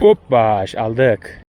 Hoppa aldık.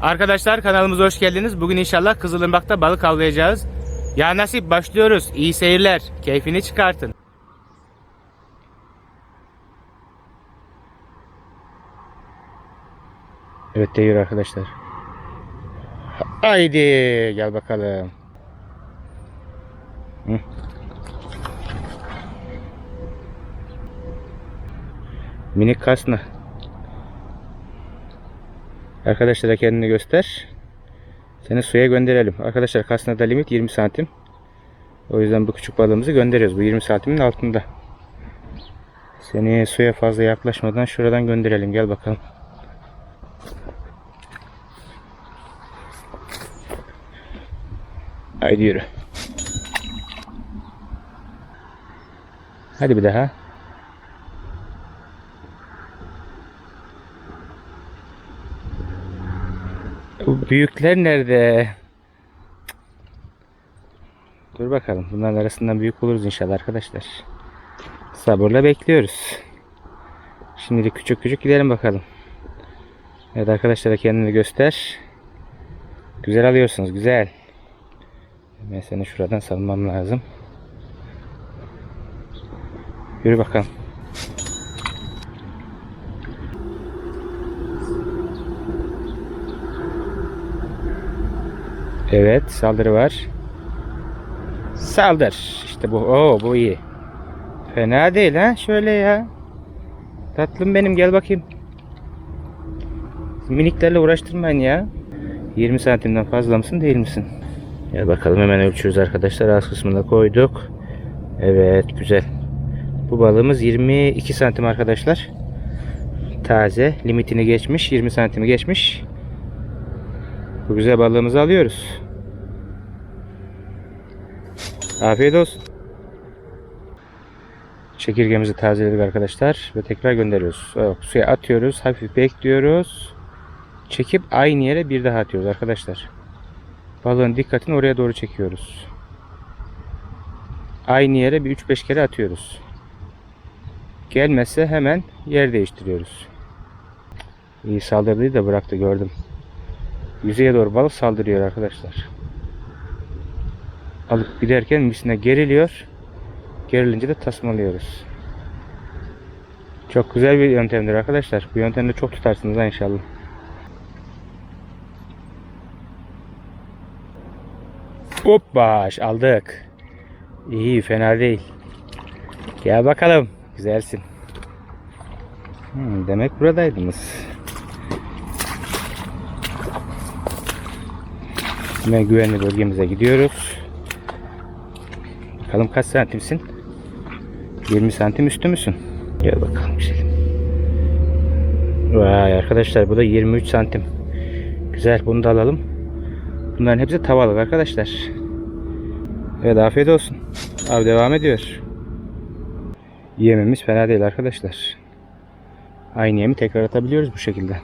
Arkadaşlar kanalımıza hoş geldiniz. Bugün inşallah Kızılırmak'ta balık avlayacağız. Ya nasip başlıyoruz. İyi seyirler. Keyfini çıkartın. Evet değiyor arkadaşlar. Haydi gel bakalım. Hı. Minik kasna. Arkadaşlara kendini göster. Seni suya gönderelim. Arkadaşlar kasnada limit 20 santim. O yüzden bu küçük balığımızı gönderiyoruz. Bu 20 santimin altında. Seni suya fazla yaklaşmadan şuradan gönderelim. Gel bakalım. Haydi yürü. Hadi bir daha. Bu büyükler nerede? Dur bakalım. Bunların arasından büyük buluruz inşallah arkadaşlar. Sabırla bekliyoruz. Şimdilik küçük küçük gidelim bakalım. Evet arkadaşlara kendini göster. Güzel alıyorsunuz. Güzel. Ben seni şuradan salmam lazım. Yürü bakalım. Evet saldırı var. Saldır. İşte bu. Oo bu iyi. Fena değil ha. Şöyle ya. Tatlım benim gel bakayım. Miniklerle uğraştırmayın ya. 20 santimden fazla mısın değil misin? Gel bakalım hemen ölçüyoruz arkadaşlar. Az kısmına koyduk. Evet güzel. Bu balığımız 22 santim arkadaşlar. Taze. Limitini geçmiş. 20 santimi geçmiş. Bu güzel balığımızı alıyoruz. Afiyet olsun. Çekirgemizi tazeledik arkadaşlar ve tekrar gönderiyoruz. Yok, suya atıyoruz, hafif bekliyoruz. Çekip aynı yere bir daha atıyoruz arkadaşlar. Balığın dikkatini oraya doğru çekiyoruz. Aynı yere bir 3-5 kere atıyoruz. Gelmezse hemen yer değiştiriyoruz. İyi saldırıyı da bıraktı gördüm. Yüzeye doğru balık saldırıyor arkadaşlar. Alıp giderken misine geriliyor. Gerilince de tasmalıyoruz. Çok güzel bir yöntemdir arkadaşlar. Bu yöntemde çok tutarsınız ha inşallah. Hoppa aldık. İyi fena değil. Gel bakalım. Güzelsin. Hmm, demek buradaydınız. Hemen güvenli bölgemize gidiyoruz. Bakalım kaç santimsin? 20 santim üstü müsün? Gel bakalım güzelim. Vay arkadaşlar bu da 23 santim. Güzel bunu da alalım. Bunların hepsi tavalık arkadaşlar. Evet afiyet olsun. Abi devam ediyor. Yememiz fena değil arkadaşlar. Aynı yemi tekrar atabiliyoruz bu şekilde.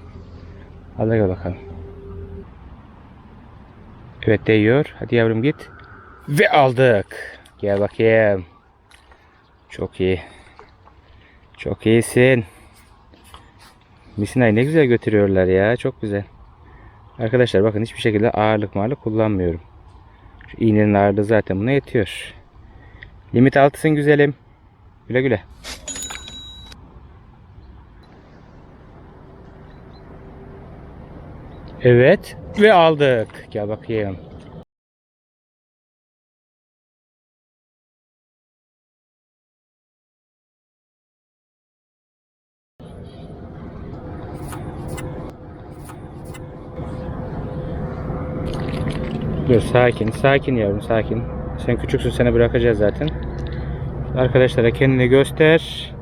Hadi gel bakalım. Evet değiyor. Hadi yavrum git. Ve aldık. Gel bakayım. Çok iyi. Çok iyisin. Misinayı ne güzel götürüyorlar ya. Çok güzel. Arkadaşlar bakın hiçbir şekilde ağırlık mağırlık kullanmıyorum. Şu iğnenin ağırlığı zaten buna yetiyor. Limit altısın güzelim. Güle güle. Evet ve aldık. Gel bakayım. Dur sakin sakin yavrum sakin. Sen küçüksün seni bırakacağız zaten. Arkadaşlara kendini göster.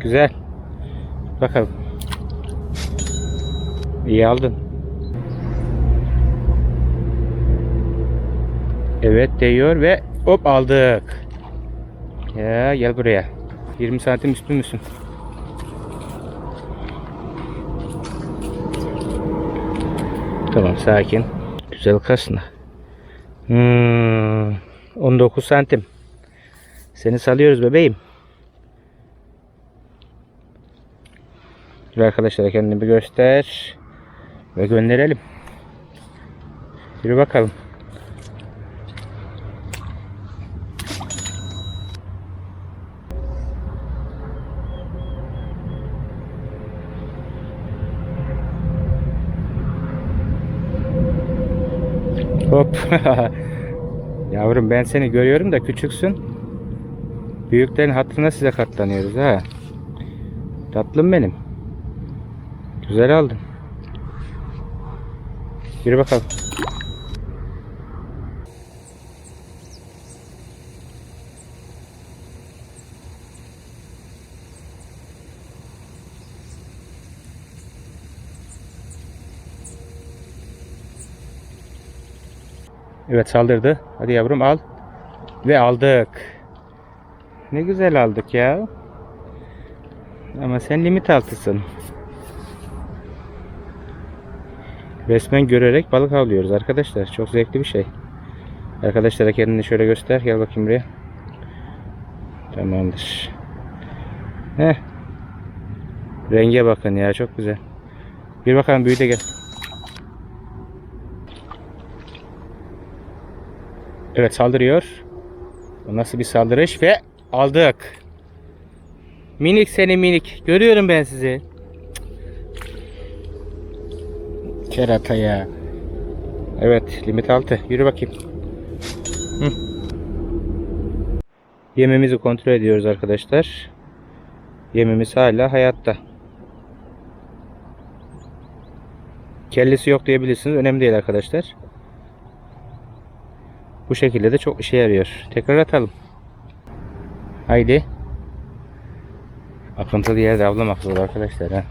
Güzel. Bakalım. İyi aldın. Evet değiyor ve hop aldık. Ya gel buraya. 20 santim üstü müsün? Tamam sakin. Güzel kasna. Hmm, 19 santim. Seni salıyoruz bebeğim. Dur arkadaşlara kendini bir göster. Ve gönderelim. Yürü bakalım. Hop. Yavrum ben seni görüyorum da küçüksün. Büyüklerin hatırına size katlanıyoruz ha. Tatlım benim. Güzel aldın. Yürü bakalım. Evet saldırdı. Hadi yavrum al. Ve aldık. Ne güzel aldık ya. Ama sen limit altısın. Resmen görerek balık avlıyoruz arkadaşlar. Çok zevkli bir şey. Arkadaşlara kendini şöyle göster. Gel bakayım buraya. Tamamdır. Heh. Renge bakın ya çok güzel. Bir bakalım büyü de gel. Evet saldırıyor. Bu nasıl bir saldırış ve aldık. Minik seni minik. Görüyorum ben sizi. Kerata ya. Evet limit altı. Yürü bakayım. Hı. Yemimizi kontrol ediyoruz arkadaşlar. Yemimiz hala hayatta. Kellesi yok diyebilirsiniz. Önemli değil arkadaşlar. Bu şekilde de çok işe yarıyor. Tekrar atalım. Haydi. Akıntılı yerde avlamak zor arkadaşlar. Ha.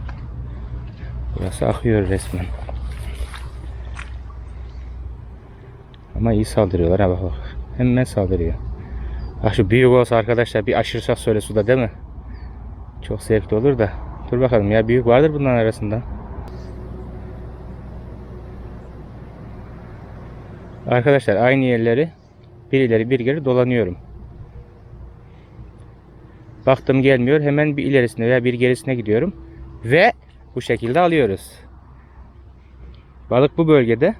Burası akıyor resmen. Ama iyi saldırıyorlar ha bak bak. Hemen saldırıyor. Ah şu büyük olsa arkadaşlar bir aşırsak söyle suda değil mi? Çok zevkli olur da. Dur bakalım ya büyük vardır bunların arasında. Arkadaşlar aynı yerleri bir ileri bir geri dolanıyorum. Baktım gelmiyor. Hemen bir ilerisine veya bir gerisine gidiyorum. Ve bu şekilde alıyoruz. Balık bu bölgede.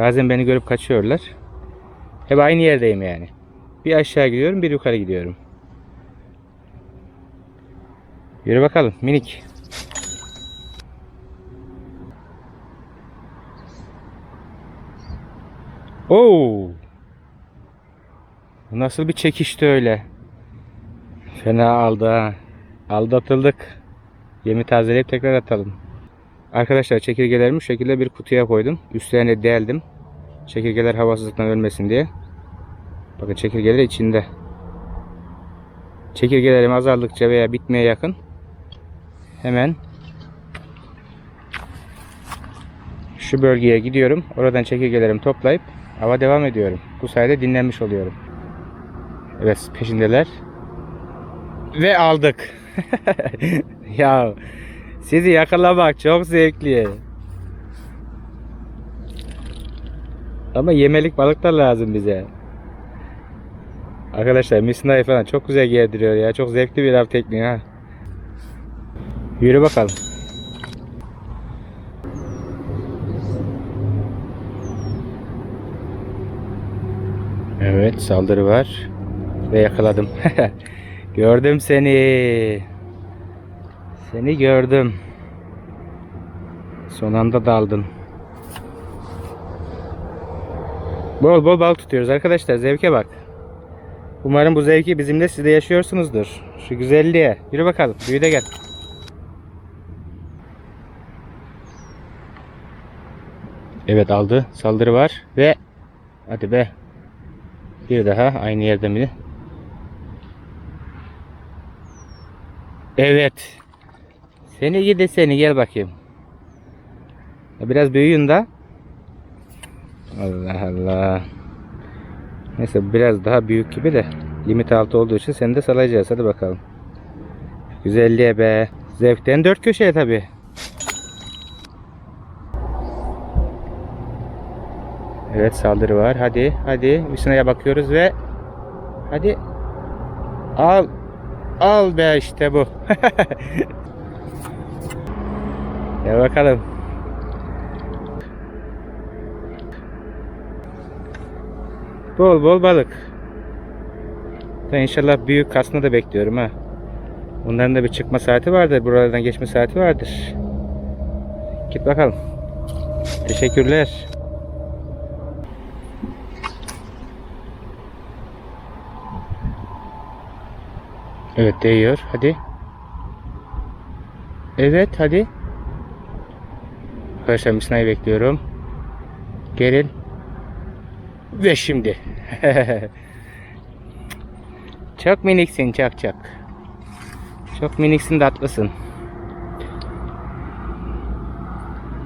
Bazen beni görüp kaçıyorlar. Hep aynı yerdeyim yani. Bir aşağı gidiyorum, bir yukarı gidiyorum. Yürü bakalım minik. Oo. Nasıl bir çekişti öyle? Fena aldı ha. Aldatıldık. Yemi tazeleyip tekrar atalım. Arkadaşlar çekirgelerimi şekilde bir kutuya koydum. Üstlerine deldim. Çekirgeler havasızlıktan ölmesin diye. Bakın çekirgeler içinde. Çekirgelerim azaldıkça veya bitmeye yakın hemen şu bölgeye gidiyorum. Oradan çekirgelerimi toplayıp hava devam ediyorum. Bu sayede dinlenmiş oluyorum. Evet peşindeler. Ve aldık. ya sizi yakalamak çok zevkli. Ama yemelik balıklar lazım bize. Arkadaşlar misinayı falan çok güzel gerdiriyor ya. Çok zevkli bir av tekniği ha. Yürü bakalım. Evet saldırı var. Ve yakaladım. gördüm seni. Seni gördüm. Son anda daldın. Bol bol balık tutuyoruz arkadaşlar. Zevke bak. Umarım bu zevki bizimle siz de yaşıyorsunuzdur. Şu güzelliğe. Yürü bakalım. Büyü de gel. Evet aldı. Saldırı var. Ve hadi be. Bir daha aynı yerde mi? Evet. Seni gidi seni gel bakayım. Biraz büyüyün da. Allah Allah. Neyse biraz daha büyük gibi de limit altı olduğu için seni de salacağız. Hadi bakalım. Güzelliğe be. Zevkten dört köşeye tabi. Evet saldırı var. Hadi hadi. Üstüne bakıyoruz ve hadi al al be işte bu. Gel bakalım. Bol bol balık. Ben inşallah büyük kasna da bekliyorum ha. Onların da bir çıkma saati vardır. Buralardan geçme saati vardır. Git bakalım. Teşekkürler. Evet değiyor. Hadi. Evet hadi. Arkadaşlar misinayı bekliyorum. Gelin. Ve şimdi. çok miniksin çok çok. Çok miniksin tatlısın.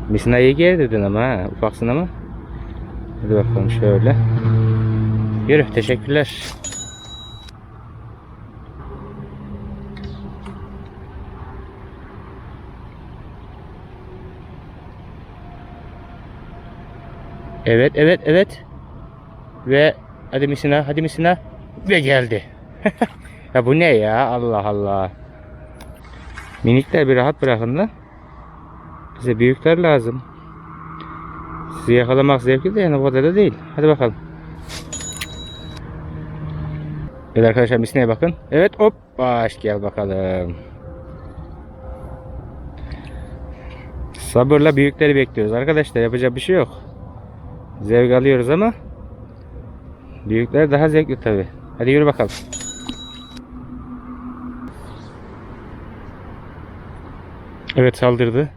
Misinayı geri ama ha. Ufaksın ama. Hadi bakalım şöyle. Yürü teşekkürler. Evet evet evet. Ve hadi misina hadi misina. Ve geldi. ya bu ne ya Allah Allah. Minikler bir rahat bırakın da. Bize büyükler lazım. Sizi yakalamak zevkli de yani o kadar da değil. Hadi bakalım. Evet arkadaşlar misineye bakın. Evet hop baş gel bakalım. Sabırla büyükleri bekliyoruz arkadaşlar yapacak bir şey yok. Zevk alıyoruz ama büyükler daha zevkli tabi. Hadi yürü bakalım. Evet saldırdı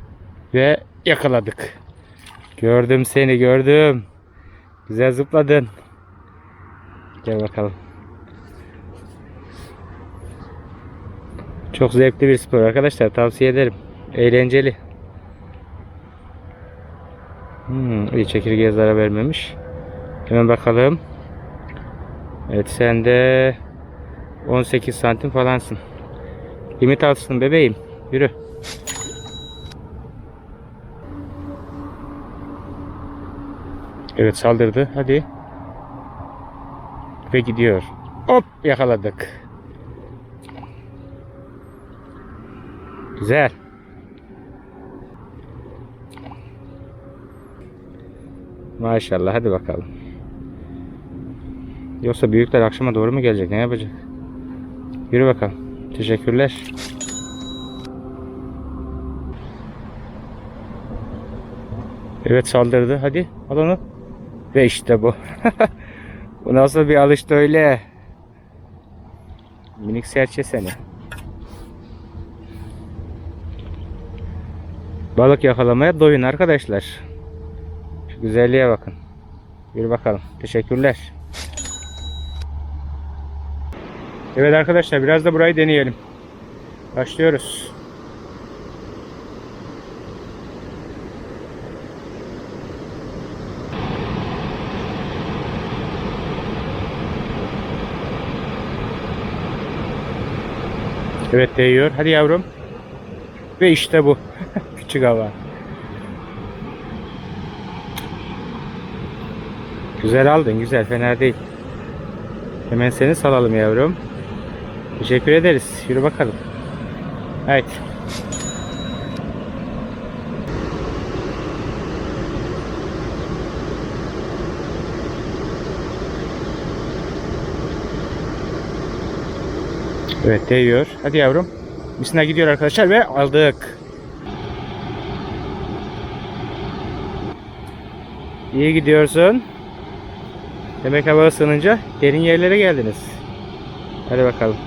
ve yakaladık. Gördüm seni gördüm. Güzel zıpladın. Gel bakalım. Çok zevkli bir spor arkadaşlar tavsiye ederim. Eğlenceli. Hmm, iyi çekirgeye zarar vermemiş. Hemen bakalım. Evet sen de 18 santim falansın. Limit alsın bebeğim. Yürü. Evet saldırdı. Hadi. Ve gidiyor. Hop yakaladık. Güzel. Maşallah hadi bakalım. Yoksa büyükler akşama doğru mu gelecek? Ne yapacak? Yürü bakalım. Teşekkürler. Evet saldırdı. Hadi al onu. Ve işte bu. bu nasıl bir alıştı öyle. Minik serçe seni. Balık yakalamaya doyun arkadaşlar. Şu güzelliğe bakın. Yürü bakalım. Teşekkürler. Evet arkadaşlar biraz da burayı deneyelim. Başlıyoruz. Evet değiyor. Hadi yavrum. Ve işte bu. Küçük hava. Güzel aldın. Güzel. Fena değil. Hemen seni salalım yavrum. Teşekkür ederiz. Yürü bakalım. Evet. Evet değiyor. Hadi yavrum. Misina gidiyor arkadaşlar ve aldık. İyi gidiyorsun. Demek hava ısınınca derin yerlere geldiniz. Hadi bakalım.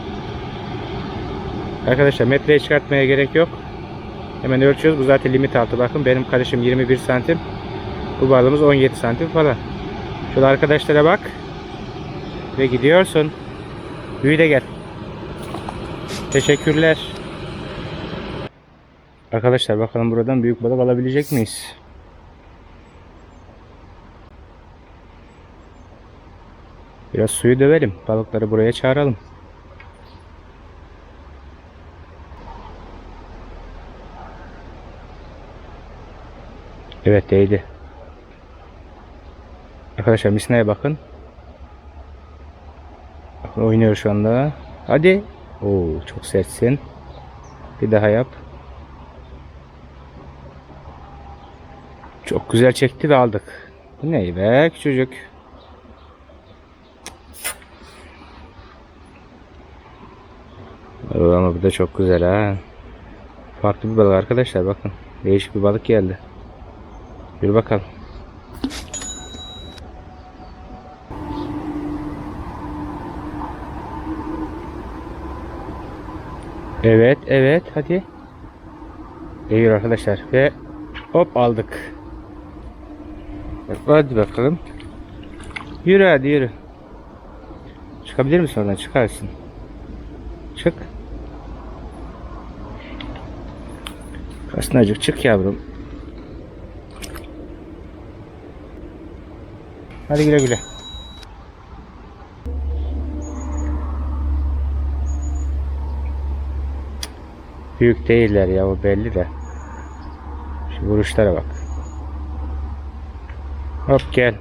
Arkadaşlar metreye çıkartmaya gerek yok. Hemen ölçüyoruz. Bu zaten limit altı. Bakın benim karışım 21 santim. Bu balığımız 17 santim falan. Şöyle arkadaşlara bak. Ve gidiyorsun. Büyü de gel. Teşekkürler. Arkadaşlar bakalım buradan büyük balık alabilecek miyiz? Biraz suyu dövelim. Balıkları buraya çağıralım. Evet değdi. Arkadaşlar misinaya bakın. Bakın oynuyor şu anda. Hadi. Oo çok sertsin. Bir daha yap. Çok güzel çekti ve aldık. Bu ne be küçücük. Ama bu da çok güzel ha. Farklı bir balık arkadaşlar bakın. Değişik bir balık geldi. Bir bakalım. Evet, evet, hadi. Eğir arkadaşlar ve hop aldık. Hadi bakalım. Yürü hadi yürü. Çıkabilir misin oradan? Çıkarsın. Çık. Kasnacık çık yavrum. Hadi güle güle. Büyük değiller ya o belli de. Şu vuruşlara bak. Hop gel.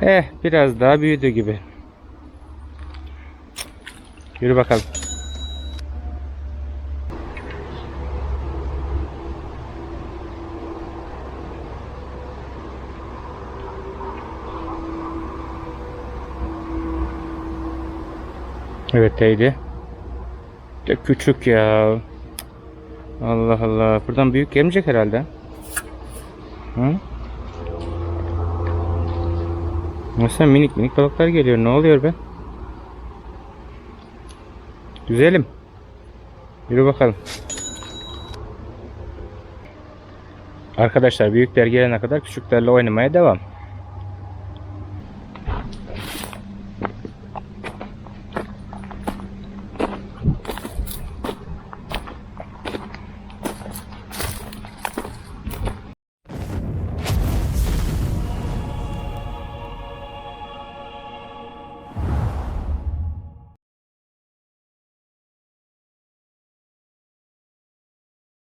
Eh biraz daha büyüdü gibi. Yürü bakalım. Evet değdi. De küçük ya. Allah Allah. Buradan büyük gelmeyecek herhalde. Hı? Mesela minik minik balıklar geliyor. Ne oluyor be? Güzelim. Yürü bakalım. Arkadaşlar büyükler gelene kadar küçüklerle oynamaya devam.